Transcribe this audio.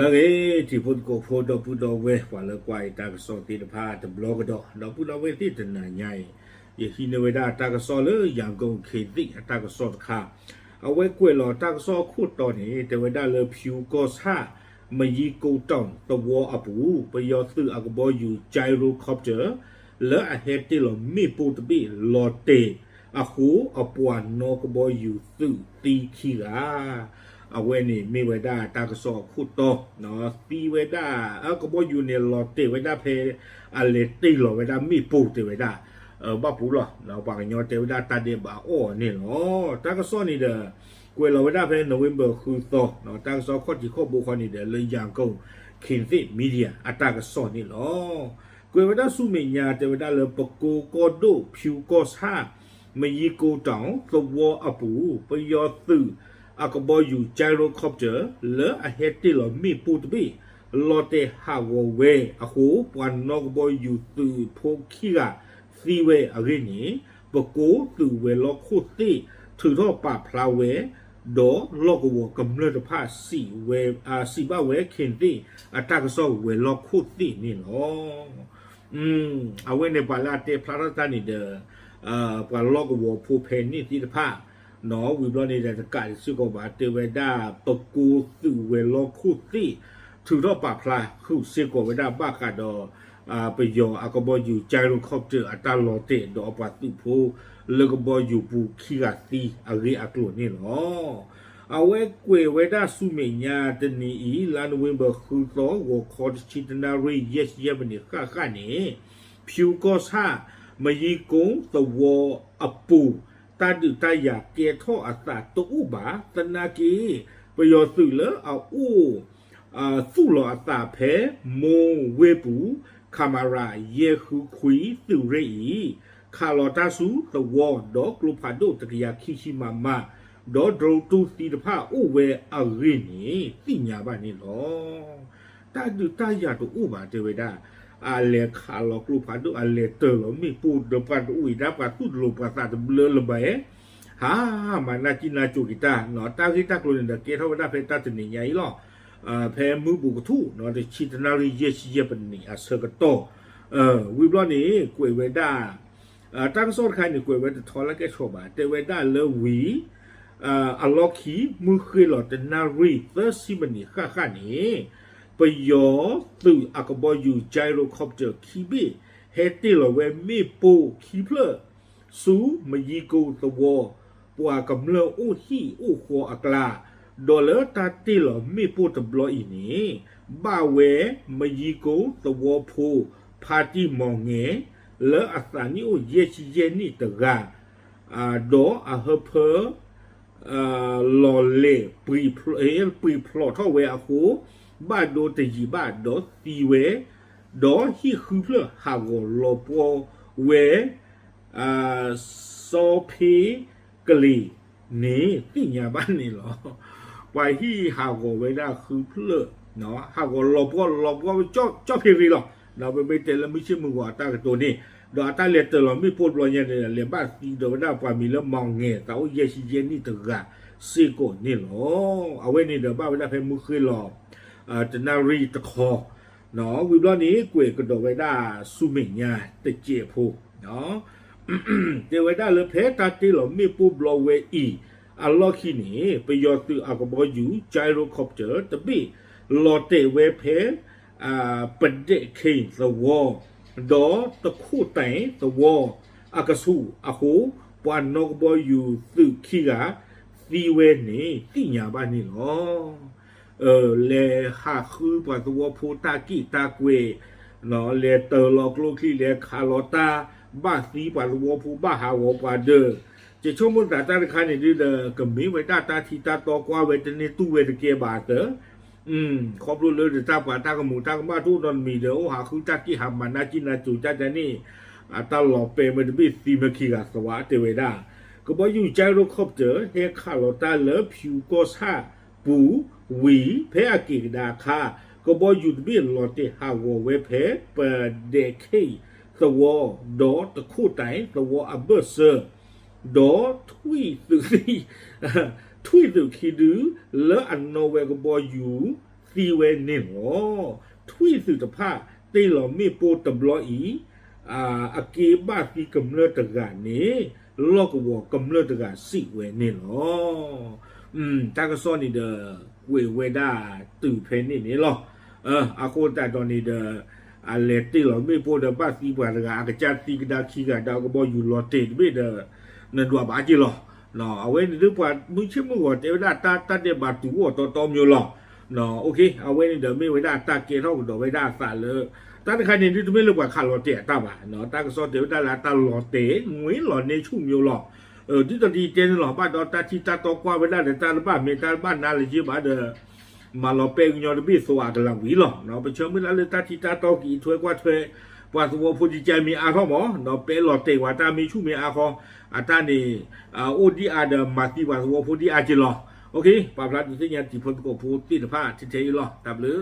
လာကေဒီဖုတ်ကိုဖိုတော့ပူတော့ဝဲပါလကွာတာကစောတိတဖာတဘလော့ကတော့တော့ပူတော့ဝဲတိတနာညိုင်ယဟိနဝေဒတာကစောလေရန်ကုန်ခေတိတာကစောတခါအဝဲကွယ်လောတာကစောခုတော်နေတဝေဒလေဖြူကောစာမယီကိုတောင်တဝအပူပယောသူအကဘောယူဂျိုင်ရိုကော်ပတာလဲ အဝဲနေမေဝဒတာကစောခုတော့နော်ပီဝဒအကဘောယူနေလော်တေဝဒဖေအလေတေလောဝဒမိပုတ်တေဝဒဘပူလောလောပါညောတေဝဒတာဒေဘာအောနေလောတာကစောနေတဲ့ကွယ်လောဝဒဖေနိုဝင်ဘာခုတော့နော်တာကစောခွတ်ဒီခုတ်ဘူခွန်နေတဲ့လေရန်ကုန်ခင်သိမီဒီယာအတာကစောနေလောကွယ်ဝဒစုမေညာတေဝဒလပကိုကောဒိုဖြူကော့စ်ဟာမယီကိုတောင်သဝအပူပယောသူ akbo yu gyrocopter le a heti lo mi put bi lo te ha wo we a ho puan no bo yu tu pho khi ga si we a ge ni bo ko tu we lo khu ti thử tho pa phla we do lo ko wo kam le pha si we a si ba we khin ti a ta ka so we lo khu ti ni lo um a we ne ba la te phla ra ta ni de a pa lo ko wo phu phe ni ti pha နော်ဝီဘလော့နေတဲ့ကတ်စုကောပါတေဝဒပကူသူဝေလောခုတိသူတော့ပါဖလာခုစေကောဝဒပကတော့အာပယောအကဘောယူဂျိုင်ရိုကော့ပတာအတလောတေတော့ပါသူဖိုလကဘောယူပူခိကတိအရေအကလိုနေလောအဝဲကွေဝဲတာစုမညာတနီဤလန်ဝင်းဘခူသောဝခေါ်ချီတနာရီယက်ယက်မနီခခနေဖြူကောစာမယီကုံသဝအပူ တာတုတယာကေထောအသတူဘာတနာကေပယောစုလအိုအာစုလအသဖဲမောဝေပူခမာရာယေခုခွီသူရိခါလောတာစုသဝေါ်ဒေါကလုဖာဒိုတကရခိရှိမမဒေါဒရုတူစီတဖာဥဝဲအရင်းနေတိညာပါနေလောတာတုတယာတူဥပါတေဝဒာ ale kalau lu padu ale telo mi pu depan ui dapat tu lu pasat blur lebay ha mana cina cu kita no ta kita kalau ndak kita pada peta tni nyai lo pe mu bu tu no de cina ri ye si ye penni asa keto eh wi blo ni kwe weda tang sor khai ni kwe weda thola ke choba te weda le wi a loki mu khilo tna ri 30 meni kha kha ni ပယောသူအကဘောယူဂျိုင်ရိုကော့ပတာခီဘီဟဲတီလဝဲမီပိုခီဖလဆူမယီကိုတဝပွာကမလအိုဟီအိုခေါ်အကလာဒေါ်လာတာတီလမီပိုတဘလော့အီနီဘာဝဲမယီကိုတဝဖိုပါတီမောင်ငယ်လဲအစနီအိုယေချီယေနီတဂါအာဒေါ်အဟဖာအာလော်လေပရီပရီပရီဖလော့ထောဝဲအခု bado teji bado tiwe do hi huple hago lopo we a so pe kli ni ti nya ban ni lo wa hi hago we da huple no hago lopo lopo cho cho pe vi lo na be be te la mi chi mu wa ta to ni do ta le te lo mi po lo nya ne le ba ti do da pa mi le mong nge ta o ye si je ni te ga si ko ni lo a we ni do ba da pe mu khi lo ဟီဟာကိုဝေဒခူဖလနော်ဟာကိုလောဘောလောဘောကြော့ကြော့ဖေရီလောနော်ဘေဘေတယ်လမရှိမှုကအတာတိုနေတော့အတာလက်တလမိပို့လို့ညနေလေပတ်ဒီတော့ဒါပါမီလမောင်ငယ်တော့ရရှိခြင်းနိတကစေကိုနေလောအဝဲနေတော့ဘာဝဒဖေမှုခေလောအာတနာရီတခေါ်နော်ဝီဘလနီကွေကတော့ဝေဒစုမညာတကြည့်ဖို့နော်တေဝေဒလဖေတာတီလောမိပို့ဘလဝဲအီအလော့ခိနေပယောတူအကဘောယူဂျိုင်ရိုကော်ပတာတပိလော်တေဝဲဖဲအာပဒက်ခိသဝဒေါ်တခုတိုင်သဝအကဆုအဟုပွာနောကဘောယူသူခိကသီဝဲနေတိညာပါနေလော เออเลฮาคือปัสวพูตากิตาเกวเนาะเลเตอร์ลอกลูกีเลคาร์ลอตาบ้าสีปัสวพูบ้าฮาวปาเดอจะช่วงมุนตาตาคันนี่ดีเดอกัมีเวตาตาทีตาตอกว่าเวทนตู้เวทเกบาเตออืมครอบรู้เลยตาป่าตากระหมูตากระมาทุนนมีเดอโอหาคือตากิหามานาจินาจูจ้าจานี่อาตาหลอเปมันบิสีเมคีกัสวะเตเวดาก็บอกอยู่ใจรู้ครบเจอเฮคาร์ลอตาเลิฟผิวโกซ่า ပူဝီဖဲအကိဒါခါကဘောယူဒဘီလော်တေဟာဝဝဲဖဲပဒေခေသဝဒေါ်တခုတိုင်သဝအဘဆာဒေါ်ထွီသူစီထွီသူခီဒူလောအနောဝဲကဘောယူစီဝဲနင်းရောထွီသူတဖတေလောမေပိုတဘလောဤအာအကေဘစီကမလတကနေ လောကဝကမ္လတကစီဝဲနေလောอืมตากซ้อนี่เดเวเวดาตู่เพนี่นี่လောเอออาโคตาตอนนี้เดအလေတီလောမေပိုဒပတ်စီပွားကအကချတီကဒါခီကဒါကဘောယူလောတေဘေဒနဒွာဘာဂျီလောနော်အဝဲဒီပွားမှုချမှုကိုတေဝဒတာတတ်တဲ့ဘာတူကိုတော်တော်မျိုးလော နော်โอเคအဝဲဒီမေဝဒတာကေတော့တော့ဝဒဆာလေတတ်ခါနေဒီတမေလောက်ခါလောတေတာပါနော်တကစောတေဝဒလာတာလောတေငွေလောနေချုမျိုးလောเออဒီတဒီတဲလောပါတော့တချီတတော့ကွာဝဒတဲ့တာပါမေတာပါနာလေကြီးပါတဲ့ มาเราเป็นยอดบิสวาดลังวิลเนาะประชมมิลาเลตาติตาตอกีถวยกว่าถวยปว่าตัวผู้จิใจมีอา โอเคปรับรัดอยู่ที่งานจีพลประกบภูติผ้าชินเชยรอตับหรือ